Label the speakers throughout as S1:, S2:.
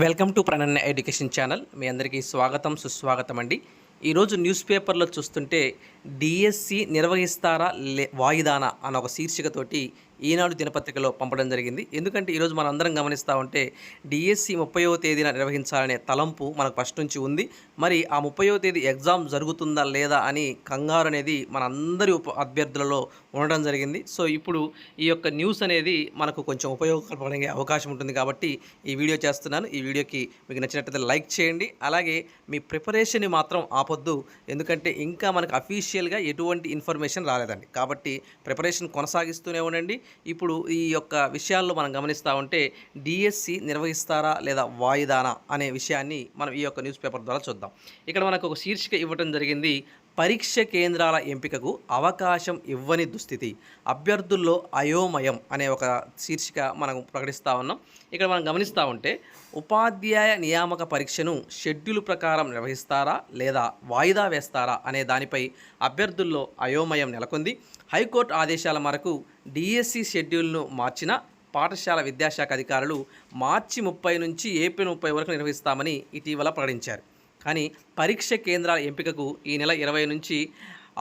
S1: Welcome to Prananya education channel. మీ అందరికీ స్వాగతం సుస్వాగతం అండి. ఈరోజు న్యూస్ పేపర్లో చూస్తుంటే డిఎస్సి నిర్వహిస్తారా లే వాయిదానా? అన్న ఒక శీర్షికతోటి ఈనాడు దినపత్రికలో పంపడం జరిగింది. ఎందుకంటే ఈరోజు మనం అందరం గమనిస్తూ ఉంటే డిఎస్సి ముప్పైవ తేదీన నిర్వహించాలనే తలంపు మనకు ఫస్ట్ నుంచి ఉంది. మరి ఆ ముప్పైవ తేదీ ఎగ్జామ్ జరుగుతుందా లేదా అని కంగారు అనేది మన అందరి ఉప అభ్యర్థులలో ఉండడం జరిగింది. సో ఇప్పుడు ఈ యొక్క న్యూస్ అనేది మనకు కొంచెం ఉపయోగపడే అవకాశం ఉంటుంది కాబట్టి ఈ వీడియో చేస్తున్నాను. ఈ వీడియోకి మీకు నచ్చినట్లయితే లైక్ చేయండి. అలాగే మీ ప్రిపరేషన్ని మాత్రం ఆపొద్దు. ఎందుకంటే ఇంకా మనకు అఫీషియల్గా ఎటువంటి ఇన్ఫర్మేషన్ రాలేదండి. కాబట్టి ప్రిపరేషన్ కొనసాగిస్తూనే ఉండండి. ఇప్పుడు ఈ యొక్క విషయాల్లో మనం గమనిస్తూ ఉంటే డిఎస్సి నిర్వహిస్తారా లేదా వాయిదానా అనే విషయాన్ని మనం ఈ యొక్క న్యూస్ పేపర్ ద్వారా చూద్దాం. ఇక్కడ మనకు ఒక శీర్షిక ఇవ్వడం జరిగింది. పరీక్ష కేంద్రాల ఎంపికకు అవకాశం ఇవ్వని దుస్థితి. అభ్యర్థుల్లో అయోమయం అనే ఒక శీర్షిక మనం ప్రకటిస్తూ ఉన్నాం. ఇక్కడ మనం గమనిస్తూ ఉంటే ఉపాధ్యాయ నియామక పరీక్షను షెడ్యూల్ ప్రకారం నిర్వహిస్తారా లేదా వాయిదా వేస్తారా అనే దానిపై అభ్యర్థుల్లో అయోమయం నెలకొంది. హైకోర్టు ఆదేశాల మేరకు డిఎస్సి షెడ్యూల్ను మార్చిన పాఠశాల విద్యాశాఖ అధికారులు మార్చి ముప్పై నుంచి ఏప్రిల్ ముప్పై వరకు నిర్వహిస్తామని ఇటీవల ప్రకటించారు. కానీ పరీక్ష కేంద్రాల ఎంపికకు ఈ నెల ఇరవై నుంచి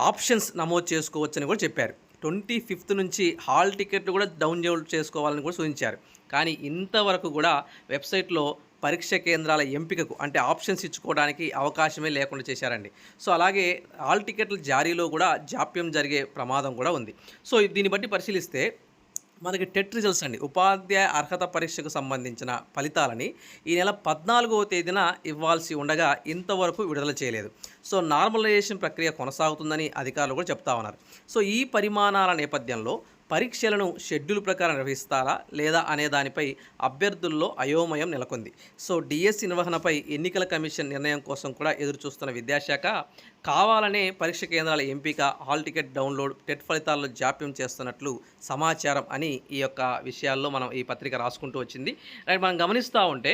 S1: ఆప్షన్స్ నమోదు చేసుకోవచ్చని కూడా చెప్పారు. ట్వంటీ ఫిఫ్త్ నుంచి హాల్ టికెట్లు కూడా డౌన్లోడ్ చేసుకోవాలని కూడా సూచించారు. కానీ ఇంతవరకు కూడా వెబ్సైట్లో పరీక్ష కేంద్రాల ఎంపికకు అంటే ఆప్షన్స్ ఇచ్చుకోవడానికి అవకాశమే లేకుండా చేశారండి. సో అలాగే హాల్ టికెట్ల జారీలో కూడా జాప్యం జరిగే ప్రమాదం కూడా ఉంది. సో దీన్ని బట్టి పరిశీలిస్తే మనకి టెట్ రిజల్ట్స్ అండి. ఉపాధ్యాయ అర్హత పరీక్షకు సంబంధించిన ఫలితాలని ఈ నెల పద్నాలుగవ తేదీన ఇవ్వాల్సి ఉండగా ఇంతవరకు విడుదల చేయలేదు. సో నార్మలైజేషన్ ప్రక్రియ కొనసాగుతుందని అధికారులు కూడా చెప్తా ఉన్నారు. సో ఈ పరిమాణాల నేపథ్యంలో పరీక్షలను షెడ్యూల్ ప్రకారం నిర్వహిస్తారా లేదా అనే దానిపై అభ్యర్థుల్లో అయోమయం నెలకొంది. సో డిఎస్సి నిర్వహణపై ఎన్నికల కమిషన్ నిర్ణయం కోసం కూడా ఎదురు చూస్తున్న విద్యాశాఖ కావాలనే పరీక్ష కేంద్రాల ఎంపిక హాల్ టికెట్ డౌన్లోడ్ టెట్ ఫలితాల్లో జాప్యం చేస్తున్నట్లు సమాచారం అని ఈ యొక్క విషయాల్లో మనం ఈ పత్రిక రాసుకుంటూ వచ్చింది. రైట్ మనం గమనిస్తూ ఉంటే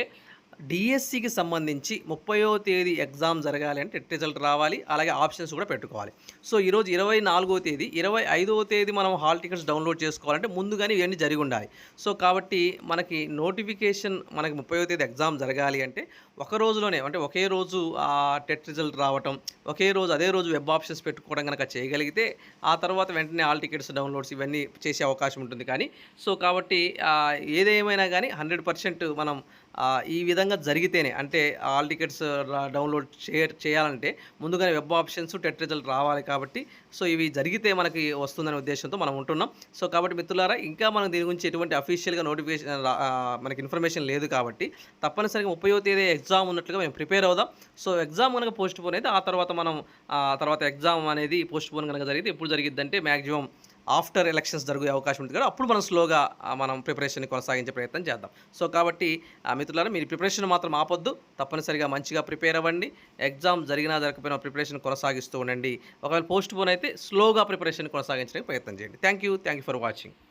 S1: డిఎస్సికి సంబంధించి ముప్పయో తేదీ ఎగ్జామ్ జరగాలి అంటే టెట్ రిజల్ట్ రావాలి అలాగే ఆప్షన్స్ కూడా పెట్టుకోవాలి. సో ఈరోజు ఇరవై నాలుగో తేదీ ఇరవై ఐదవ తేదీ మనం హాల్ టికెట్స్ డౌన్లోడ్ చేసుకోవాలంటే ముందుగానే ఇవన్నీ జరిగి ఉండాలి. సో కాబట్టి మనకి నోటిఫికేషన్ మనకి ముప్పయో తేదీ ఎగ్జామ్ జరగాలి అంటే ఒక రోజులోనే అంటే ఒకే రోజు ఆ టెట్ రిజల్ట్ రావటం ఒకే రోజు అదే రోజు వెబ్ ఆప్షన్స్ పెట్టుకోవడం కనుక చేయగలిగితే ఆ తర్వాత వెంటనే హాల్ టికెట్స్ డౌన్లోడ్స్ ఇవన్నీ చేసే అవకాశం ఉంటుంది. కానీ సో కాబట్టి ఏదేమైనా కానీ హండ్రెడ్ పర్సెంట్ మనం ఈ విధంగా జరిగితేనే అంటే ఆల్ టికెట్స్ డౌన్లోడ్ చే చేయాలంటే ముందుగానే వెబ్ ఆప్షన్స్ టెట్ రిజల్ట్ రావాలి కాబట్టి సో ఇవి జరిగితే మనకి వస్తుందనే ఉద్దేశంతో మనం ఉంటున్నాం. సో కాబట్టి మిత్రులారా ఇంకా మనం దీని గురించి ఎటువంటి అఫీషియల్గా నోటిఫికేషన్ మనకి ఇన్ఫర్మేషన్ లేదు కాబట్టి తప్పనిసరిగా ముప్పయో తేదీ ఎగ్జామ్ ఉన్నట్లుగా మేము ప్రిపేర్ అవుదాం. సో ఎగ్జామ్ కనుక పోస్ట్ పోన్ అయితే ఆ తర్వాత మనం ఆ తర్వాత ఎగ్జామ్ అనేది పోస్ట్ పోన్ కనుక జరిగితే ఎప్పుడు జరిగిద్దంటే మ్యాక్సిమం ఆఫ్టర్ ఎలక్షన్స్ జరిగే అవకాశం ఉంటుంది కదా అప్పుడు మనం స్లోగా మనం ప్రిపరేషన్ కొనసాగించే ప్రయత్నం చేద్దాం. సో కాబట్టి ఆ, మిత్రులారా మీరు ప్రిపరేషన్ మాత్రం ఆపొద్దు. తప్పనిసరిగా మంచిగా ప్రిపేర్ అవ్వండి. ఎగ్జామ్ జరిగినా జరగకపోయినా ప్రిపరేషన్ కొనసాగిస్తూ ఉండండి. ఒకవేళ పోస్ట్ పోన్ అయితే స్లోగా ప్రిపరేషన్ కొనసాగించడానికి ప్రయత్నం చేయండి. Thank you thank you for watching